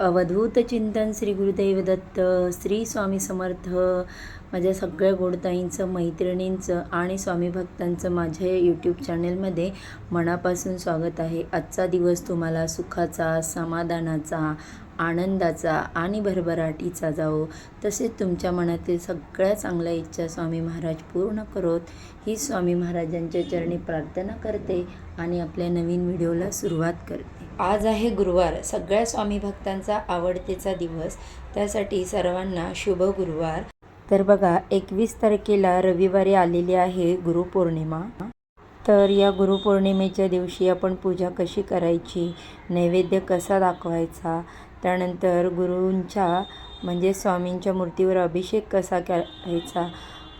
अवधूत चिंतन श्री गुरुदैव दत्त श्री स्वामी समर्थ माझ्या सगळ्या गोडताईंचं मैत्रिणींचं आणि स्वामी भक्तांचं माझ्या यूट्यूब चॅनलमध्ये मनापासून स्वागत आहे. आजचा दिवस तुम्हाला सुखाचा समाधानाचा आनंदाचा आणि भरभराटीचा जावो तसेच तुमच्या मनातील सगळ्या चांगल्या इच्छा स्वामी महाराज पूर्ण करोत. ही स्वामी महाराजांच्या चरणी प्रार्थना करते आणि आपल्या नवीन व्हिडिओला सुरुवात करते. आज आहे गुरुवार. सगळ्या स्वामी भक्तांचा आवडतेचा दिवस. त्यासाठी सर्वांना शुभ गुरुवार. तर बघा एकवीस तारखेला रविवारी आलेली आहे गुरुपौर्णिमा. तर या गुरुपौर्णिमेच्या दिवशी आपण पूजा कशी करायची? नैवेद्य कसा दाखवायचा? त्यानंतर गुरूंच्या म्हणजे स्वामींच्या मूर्तीवर अभिषेक कसा करायचा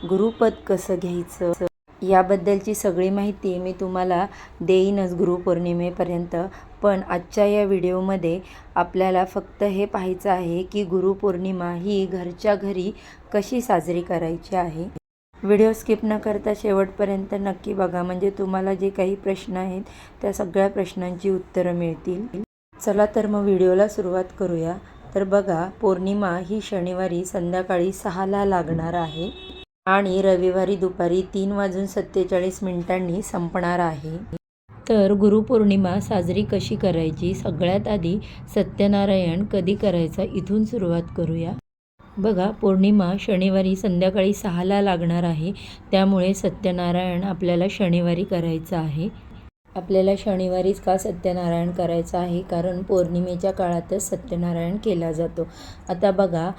गुरुपद कसं घ्यायचं याबद्दलची सगळी माहिती मी तुम्हाला देईनच गुरुपौर्णिमेपर्यंत. पण आजच्या या व्हिडिओमध्ये आपल्याला फक्त हे पाहायचं आहे की गुरुपौर्णिमा ही घरच्या घरी कशी साजरी करायची आहे. व्हिडिओ स्किप न करता शेवटपर्यंत नक्की बघा म्हणजे तुम्हाला जे काही प्रश्न आहेत त्या सगळ्या प्रश्नांची उत्तरं मिळतील. चला तर मग व्हिडिओला सुरुवात करूया. तर बघा पौर्णिमा ही शनिवारी संध्याकाळी सहाला लागणार आहे आणि रविवारी दुपारी तीन वाजून सत्तेचाळीस मिनिटांनी संपणार आहे. तर गुरुपौर्णिमा साजरी कशी करायची? सगळ्यात आधी सत्यनारायण कधी करायचा? इथून सुरुवात करूया. बघा पौर्णिमा शनिवारी संध्याकाळी सहाला लागणार आहे. त्यामुळे सत्यनारायण आपल्याला शनिवारी करायचं आहे. आपल्याला शनिवारीच का सत्यनारायण करायचं आहे? कारण पौर्णिमेच्या काळातच सत्यनारायण केला जातो. आता बघा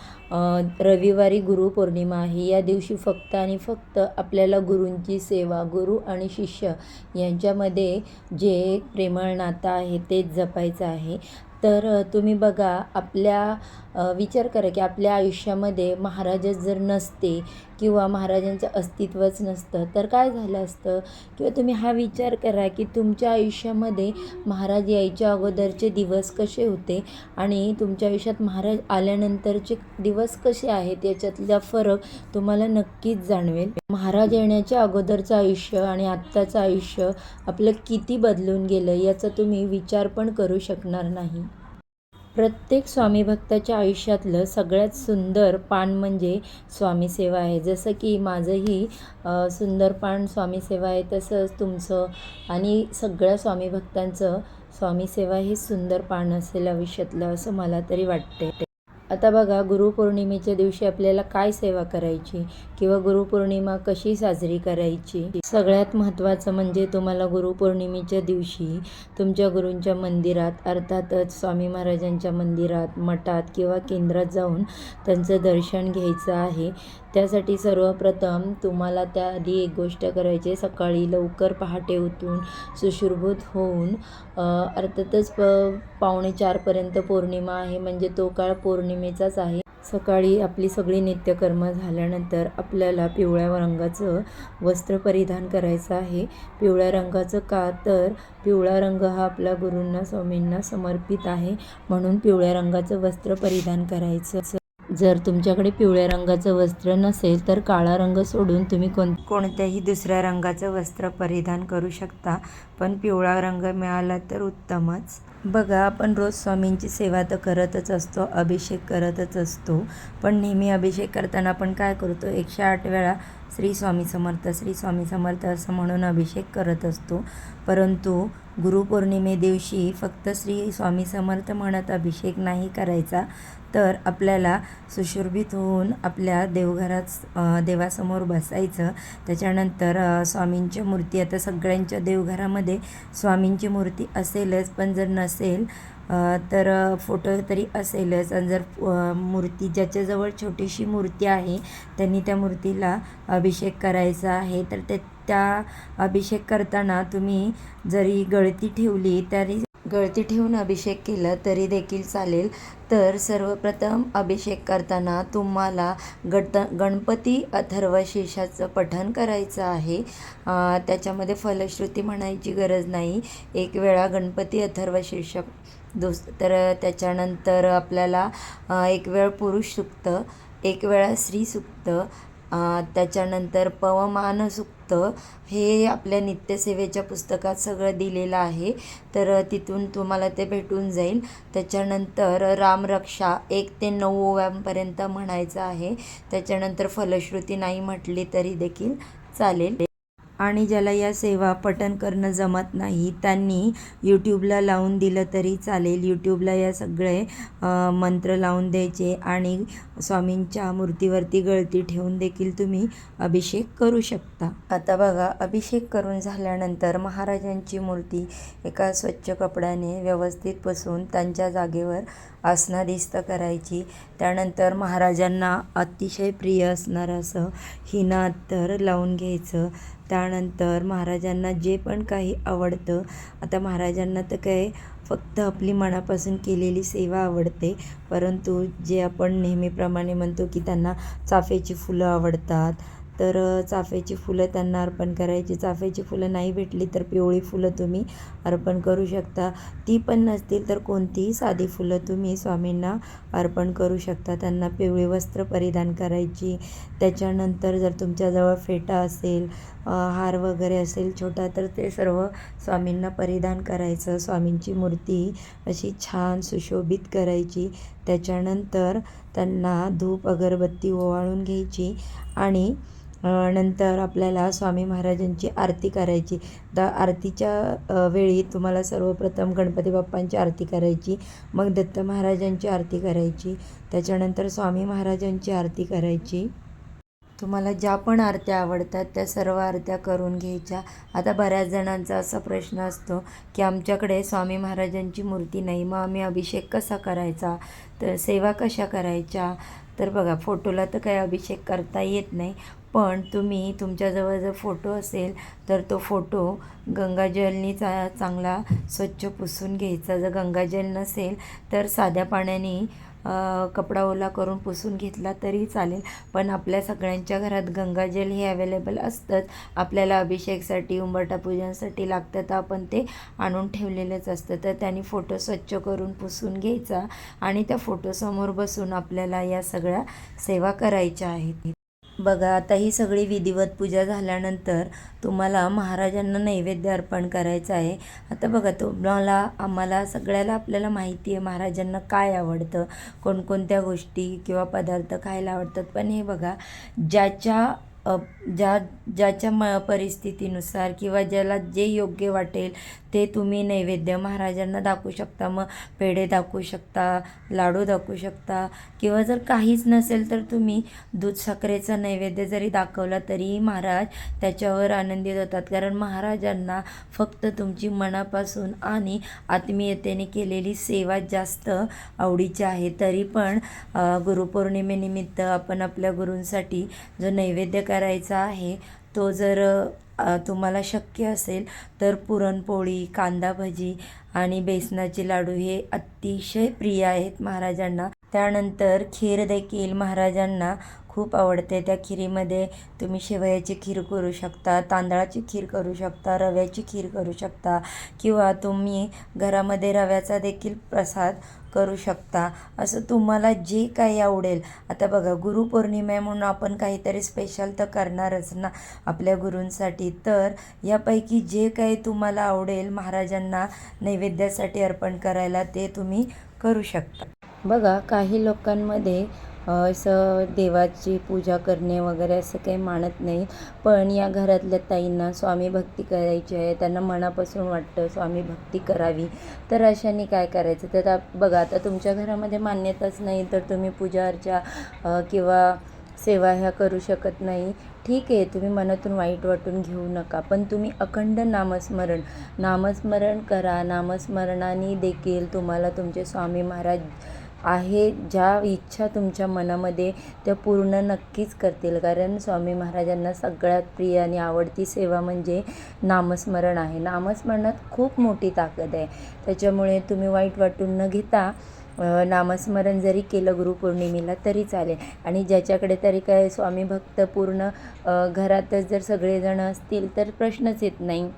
रविवारी गुरुपौर्णिमा आहे. या दिवशी फक्त आणि फक्त आपल्याला गुरूंची सेवा गुरु आणि शिष्य यांच्यामध्ये जे प्रेमळ नातं आहे तेच जपायचं आहे. तर तुम्ही बघा आपल्या विचार करा की आपल्या आयुष्यामध्ये महाराजच जर नसते किंवा महाराजांचं अस्तित्वच नसतं तर काय झालं असतं? किंवा तुम्ही हा विचार करा की तुमच्या आयुष्यामध्ये महाराज यायच्या अगोदरचे दिवस कसे होते? आणि तुमच्या आयुष्यात महाराज आल्यानंतरचे दिवस कसे आहेत? याच्यातला फरक तुम्हाला नक्कीच जाणवेल. महाराज येण्याच्या अगोदरचं आयुष्य आणि आत्ताचं आयुष्य आपलं किती बदलून गेलं याचा तुम्ही विचार पण करू शकणार नाही. प्रत्येक स्वामी भक्ताच्या आयुष्यातलं सगळ्यात सुंदर पान म्हणजे स्वामी सेवा आहे. जसं की माझंही सुंदर पान स्वामी सेवा आहे तसंच तुमचं आणि सगळ्या स्वामी भक्तांचं स्वामी सेवा हे सुंदर पान असेल आयुष्यातलं असं मला तरी वाटते आता बघा गुरुपौर्णिमेच्या दिवशी आपल्याला काय सेवा करायची किंवा गुरुपौर्णिमा कशी साजरी करायची? सगळ्यात महत्त्वाचं म्हणजे तुम्हाला गुरुपौर्णिमेच्या दिवशी तुमच्या गुरूंच्या मंदिरात अर्थातच स्वामी महाराजांच्या मंदिरात मठात किंवा केंद्रात जाऊन त्यांचं दर्शन घ्यायचं आहे. त्यासाठी सर्वप्रथम तुम्हाला त्याआधी एक गोष्ट करायची सकाळी लवकर पहाटे उठून सुशुरभूत होऊन अर्थातच प पावणे चारपर्यंत पौर्णिमा आहे म्हणजे तो काळ पौर्णिमेचाच आहे. सकाळी आपली सगळी नित्यकर्म झाल्यानंतर आपल्याला पिवळ्या रंगाचं वस्त्र परिधान करायचं आहे. पिवळ्या रंगाचं का तर पिवळा रंग हा आपल्या गुरूंना स्वामींना समर्पित आहे. म्हणून पिवळ्या रंगाचं वस्त्र परिधान करायचं. जर तुमच्याकडे पिवळ्या रंगाचं वस्त्र नसेल तर काळा रंग सोडून तुम्ही कोण कोणत्याही दुसऱ्या रंगाचं वस्त्र परिधान करू शकता पण पिवळा रंग मिळाला तर उत्तमच. बघा आपण रोज स्वामींची सेवा तर करतच असतो अभिषेक करतच असतो पण नेहमी अभिषेक करताना आपण काय करतो? एकशे आठ वेळा श्री स्वामी समर्थ श्री स्वामी समर्थ असं म्हणून अभिषेक करत असतो. परंतु गुरुपौर्णिमे दिवशी फक्त श्री स्वामी समर्थ म्हणत अभिषेक नाही करायचा तर आपल्याला सुशोभित होऊन आपल्या देवघरात देवासमोर बसायचं. त्याच्यानंतर स्वामींच्या मूर्ती आता सगळ्यांच्या देवघरामध्ये स्वामींची मूर्ती असेलच पण जर नसेल तर फोटो तरी असेलच. आणि जर मूर्ती ज्याच्याजवळ छोटीशी मूर्ती आहे त्यांनी त्या मूर्तीला अभिषेक करायचा आहे तर ते त्या अभिषेक करताना तुम्ही जरी गळती ठेवली तरी गळती ठेवून अभिषेक केलं तरी देखील चालेल. तर सर्वप्रथम अभिषेक करताना तुम्हाला गट गणपती अथर्वशीर्षाचं पठण करायचं आहे. त्याच्यामध्ये फलश्रुती म्हणायची गरज नाही. एक वेळा गणपती अथर्वशीर्षक दुस तर त्याच्यानंतर आपल्याला एक वेळ पुरुष सुक्त एक वेळा स्त्री सुक्त त्याच्यानंतर पवमानसुक्त हे आपल्या नित्यसेवेच्या पुस्तकात सगळं दिलेलं आहे. तर तिथून तुम्हाला ते भेटून जाईल. त्याच्यानंतर रामरक्षा एक ते नऊ ओव्यांपर्यंत म्हणायचं आहे. त्याच्यानंतर फलश्रुती नाही म्हटली तरी देखील चालेल. आणि ज्याला या सेवा पठण करणं जमत नाही त्यांनी यूट्यूबला लावून दिलं तरी चालेल. यूट्यूबला या सगळे मंत्र लावून द्यायचे आणि स्वामींच्या मूर्तीवरती गळती ठेवून देखील तुम्ही अभिषेक करू शकता. आता बघा अभिषेक करून झाल्यानंतर महाराजांची मूर्ती एका स्वच्छ कपड्याने व्यवस्थित बसून त्यांच्या जागेवर आसनादिस्त करायची. त्यानंतर महाराजांना अतिशय प्रिय असणारं असं हिना अत्तर लावून घ्यायचं. त्यानंतर महाराजांना जे पण काही आवडतं आता महाराजांना तर काय फक्त आपली मनापासून केलेली सेवा आवडते परंतु जे आपण नेहमीप्रमाणे म्हणतो की त्यांना चाफ्याची फुलं आवडतात तर चाफ्याची फुलं त्यांना अर्पण करायची. चाफ्याची फुलं नाही भेटली तर पिवळी फुलं तुम्ही अर्पण करू शकता. ती पण नसतील तर कोणतीही साधी फुलं तुम्ही स्वामींना अर्पण करू शकता. त्यांना पिवळी वस्त्र परिधान करायची. त्याच्यानंतर जर तुमच्याजवळ फेटा असेल हार वगैरे असेल छोटा तर ते सर्व स्वामींना परिधान करायचं. स्वामींची मूर्ती अशी छान सुशोभित करायची. त्याच्यानंतर त्यांना धूप अगरबत्ती ओवाळून घ्यायची आणि नंतर आपल्याला स्वामी महाराजांची आरती करायची. द आरतीच्या वेळी तुम्हाला सर्वप्रथम गणपती बाप्पांची आरती करायची मग दत्त महाराजांची आरती करायची त्याच्यानंतर स्वामी महाराजांची आरती करायची. तुम्हाला ज्या पण आरत्या आवडतात त्या सर्व आरत्या करून घ्यायच्या. आता बऱ्याच जणांचा असा प्रश्न असतो की आमच्याकडे स्वामी महाराजांची मूर्ती नाही मग आम्ही अभिषेक कसा करायचा? तर सेवा कशा करायच्या? तर बघा फोटोला तर काही अभिषेक करता येत नाही पण तुम्ही तुमच्याजवळ जर फोटो असेल तर तो फोटो गंगाजलनी चा चांगला स्वच्छ पुसून घ्यायचा. जर गंगाजल नसेल तर साध्या पाण्याने कपडा ओला करून पुसून घेतला तरी चालेल. पण आपल्या सगळ्यांच्या घरात गंगाजल हे अवेलेबल असतंच. आपल्याला अभिषेकसाठी उंबरटा पूजनासाठी लागतं तर आपण ते आणून ठेवलेलंच असतं. तर त्यांनी फोटो स्वच्छ करून पुसून घ्यायचा आणि त्या फोटोसमोर बसून आपल्याला या सगळ्या सेवा करायच्या आहेत. बघा आता ही सगळी विधिवत पूजा झाल्यानंतर तुम्हाला महाराजांना नैवेद्य अर्पण करायचं आहे. आता बघा तुम्हाला आम्हाला सगळ्याला आपल्याला माहिती आहे महाराजांना काय आवडतं कोणकोणत्या गोष्टी किंवा पदार्थ खायला आवडतात. पण हे बघा ज्याच्या ज्या ज्याच्या म परिस्थितीनुसार किंवा ज्याला जे योग्य वाटेल ते तुम्ही नैवेद्य महाराजांना दाखवू शकता मग पेढे दाखवू शकता लाडू दाखवू शकता. किंवा जर काहीच नसेल तर तुम्ही दूध साखरेचा नैवेद्य जरी दाखवला तरीही महाराज त्याच्यावर आनंदित होतात. कारण महाराजांना फक्त तुमची मनापासून आणि आत्मीयतेने केलेली सेवा जास्त आवडीची आहे. तरी पण गुरुपौर्णिमेनिमित्त आपण आपल्या गुरूंसाठी जो नैवेद्य करायचा आहे तो जर तुम्हाला शक्य असेल तर पुरणपोळी कांदा भजी आणि बेसनाचे लाडू हे अतिशय प्रिय आहेत महाराजांना. त्यानंतर खीर देखील महाराजांना खूप आवडते. त्या खिरीमध्ये तुम्ही शेवयाची खीर करू शकता तांदळाची खीर करू शकता रव्याची खीर करू शकता किंवा तुम्ही घरामध्ये रव्याचा देखील प्रसाद करू शकता. असं तुम्हाला जे काही आवडेल. आता बघा गुरुपौर्णिमा आहे म्हणून आपण काहीतरी स्पेशल तर करणारच ना आपल्या गुरूंसाठी. तर यापैकी जे काही तुम्हाला आवडेल महाराजांना नैवेद्यासाठी अर्पण करायला ते तुम्ही करू शकता. बघा काही लोकांमध्ये असं देवाची पूजा करणे वगैरे असं काही मानत नाही. पण या घरातल्या ताईंना स्वामी भक्ती करायची आहे. त्यांना मनापासून वाटतं स्वामी भक्ती करावी. तर अशाने काय करायचं? तर आता बघा आता तुमच्या घरामध्ये मान्यताच नाही तर तुम्ही पूजा अर्चा किंवा सेवा ह्या करू शकत नाही. ठीक आहे तुम्ही मनातून वाईट वाटून घेऊ नका. पण तुम्ही अखंड नामस्मरण नामस्मरण करा. नामस्मरणाने देखील तुम्हाला तुमचे स्वामी महाराज आहे ज्या इच्छा तुमच्या मनामध्ये त्या पूर्ण नक्कीच करतील. कारण स्वामी महाराजांना सगळ्यात प्रिय आणि आवडती सेवा म्हणजे नामस्मरण आहे. नामस्मरणात खूप मोठी ताकद आहे. त्याच्यामुळे तुम्ही वाईट वाटून न घेता नामस्मरण जरी केलं गुरुपौर्णिमेला तरी चालेल. आणि ज्याच्याकडे तरी काय स्वामी भक्त पूर्ण घरातच जर सगळेजण असतील तर प्रश्नच येत नाही.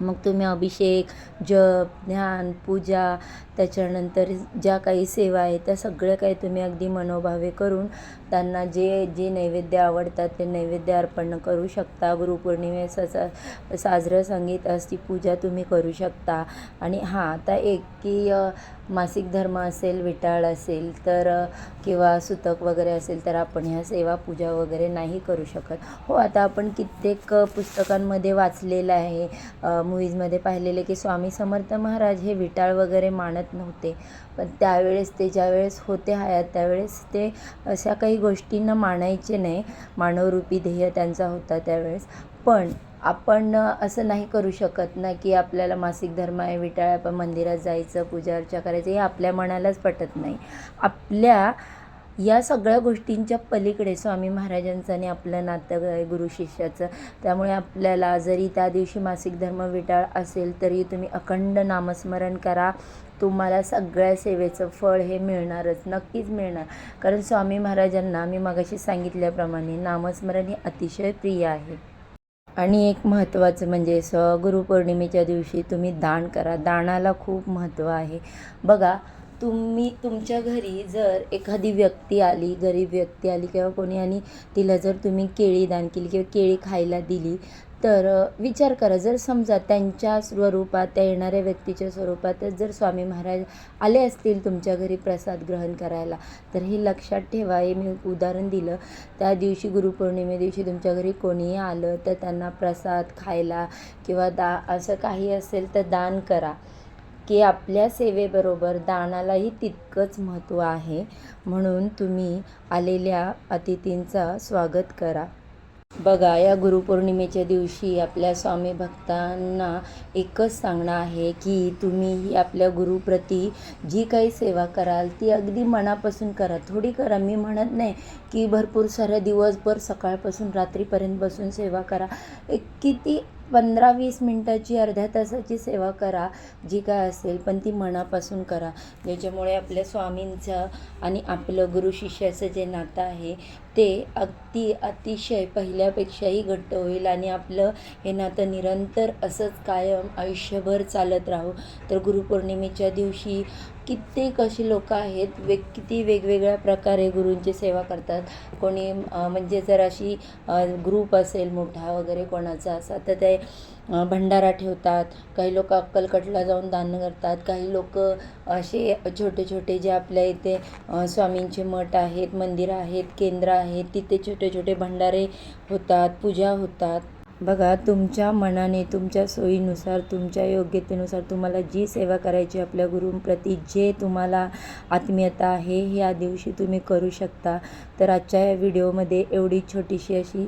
मग तुम्ही अभिषेक जप ध्यान पूजा त्याच्यानंतर ज्या काही सेवा आहे त्या सगळ्या काही तुम्ही अगदी मनोभावे करून त्यांना जे जे नैवेद्य आवडतात ते नैवेद्य अर्पण करू शकता. गुरुपौर्णिमेचा सा साजरं संगीत असती पूजा तुम्ही करू शकता. आणि हां आता एक की मासिक धर्म असेल विटाळ असेल तर किंवा सुतक वगैरे असेल तर आपण ह्या सेवा पूजा वगैरे नाही करू शकत. हो आता आपण कित्येक पुस्तकांमध्ये वाचलेलं आहे. मूवीजमध्ये पाहिलेले की स्वामी समर्थ महाराज हे विटाळ वगैरे मानत नव्हते. पण त्यावेळेस ते ज्यावेळेस होते हयात त्यावेळेस ते अशा काही गोष्टींना मानायचे नाही. मानवरूपी ध्येय त्यांचा होता त्यावेळेस. पण आपण असं नाही करू शकत ना की आपल्याला मासिक धर्म आहे विटाळ आपण मंदिरात जायचं पूजा अर्चा करायचं हे आपल्या मनालाच पटत नाही. आपल्या या सगळ्या गोष्टींच्या पलीकडे स्वामी महाराजांचं आणि आपलं नातं आहे गुरु शिष्याचं. त्यामुळे आपल्याला जरी त्या दिवशी मासिक धर्म विटाळ असेल तरी तुम्ही अखंड नामस्मरण करा. तुम्हाला सगळ्या सेवेचं फळ हे मिळणारच नक्कीच मिळणार. कारण स्वामी महाराजांना मी मगाशी सांगितल्याप्रमाणे नामस्मरण हे अतिशय प्रिय आहे. आणि एक महत्त्वाचं म्हणजे स गुरुपौर्णिमेच्या दिवशी तुम्ही दान करा. दानाला खूप महत्त्व आहे. बघा तुम्ही तुमच्या घरी जर एखादी व्यक्ती आली गरीब व्यक्ती आली किंवा कोणी आणि तिला जर तुम्ही केळी दान केली किंवा केळी खायला दिली तर विचार करा. जर समजा त्यांच्या स्वरूपात त्या येणाऱ्या व्यक्तीच्या स्वरूपात जर स्वामी महाराज आले असतील तुमच्या घरी प्रसाद ग्रहण करायला तर हे लक्षात ठेवा. हे मी उदाहरण दिलं. त्या दिवशी गुरुपौर्णिमे दिवशी तुमच्या घरी कोणीही आलं तर त्यांना प्रसाद खायला किंवा दा असं काही असेल तर दान करा. की आपल्या सेवेबरोबर दानालाही तितकंच महत्त्व आहे. म्हणून तुम्ही आलेल्या अतिथींचा स्वागत करा. बघा या गुरुपौर्णिमेच्या दिवशी आपल्या स्वामी भक्तांना एकच सांगणं आहे की तुम्ही ही आपल्या गुरुप्रती जी काही सेवा कराल ती अगदी मनापासून करा. थोडी करा. मी म्हणत नाही की भरपूर साऱ्या दिवसभर सकाळपासून रात्रीपर्यंत बसून सेवा करा. एक किती पंधरा वीस मिनटाची अर्ध्या तासाची सेवा करा जी काय असेल पण ती मनापासून करा. ज्याच्यामुळे आपल्या स्वामींचं आणि आपलं गुरु शिष्याचं जे नातं आहे ते अगदी अतिशय पहिल्यापेक्षाही घट्ट होईल आणि आपलं हे नातं निरंतर असंच कायम आयुष्यभर चालत राहू तर गुरुपौर्णिमेच्या दिवशी कित्येक अशी लोकं आहेत वेग किती वेगवेगळ्या प्रकारे गुरूंची सेवा करतात. कोणी म्हणजे जर अशी ग्रुप असेल मोठा वगैरे कोणाचा असा तर ते भंडारा ठेवतात. काही लोक अक्कलकटला जाऊन दान करतात. काही लोक असे छोटे छोटे जे आपल्या इथे स्वामींचे मठ आहेत मंदिरं आहेत केंद्र आहेत तिथे छोटे छोटे भंडारे होतात पूजा होतात. बघा तुमच्या मनाने तुमच्या सोयीनुसार तुमच्या योग्यतेनुसार तुम्हाला जी सेवा करायची आपल्या गुरुंप्रती जे तुम्हाला आत्मीयता आहे हे या दिवशी तुम्ही करू शकता. तर आजच्या या व्हिडिओमध्ये एवढी छोटीशी अशी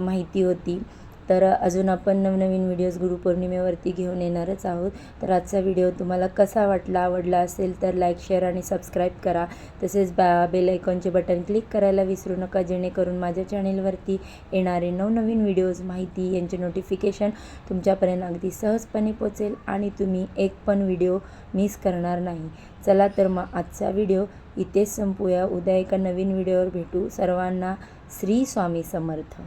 माहिती होती. तर अजून आपण नवनवीन व्हिडिओज गुरुपौर्णिमेवरती घेऊन येणारच आहोत. तर आजचा व्हिडिओ तुम्हाला कसा वाटला आवडला असेल तर लाईक शेअर आणि सबस्क्राईब करा. तसेच बा बेल आयकॉनचे बटन क्लिक करायला विसरू नका जेणेकरून माझ्या चॅनेलवरती येणारे नवनवीन व्हिडिओज माहिती यांचे नोटिफिकेशन तुमच्यापर्यंत अगदी सहजपणे पोचेल आणि तुम्ही एक पण व्हिडिओ मिस करणार नाही. चला तर मग आजचा व्हिडिओ इथेच संपूया. उद्या एका नवीन व्हिडिओवर भेटू. सर्वांना श्री स्वामी समर्थ.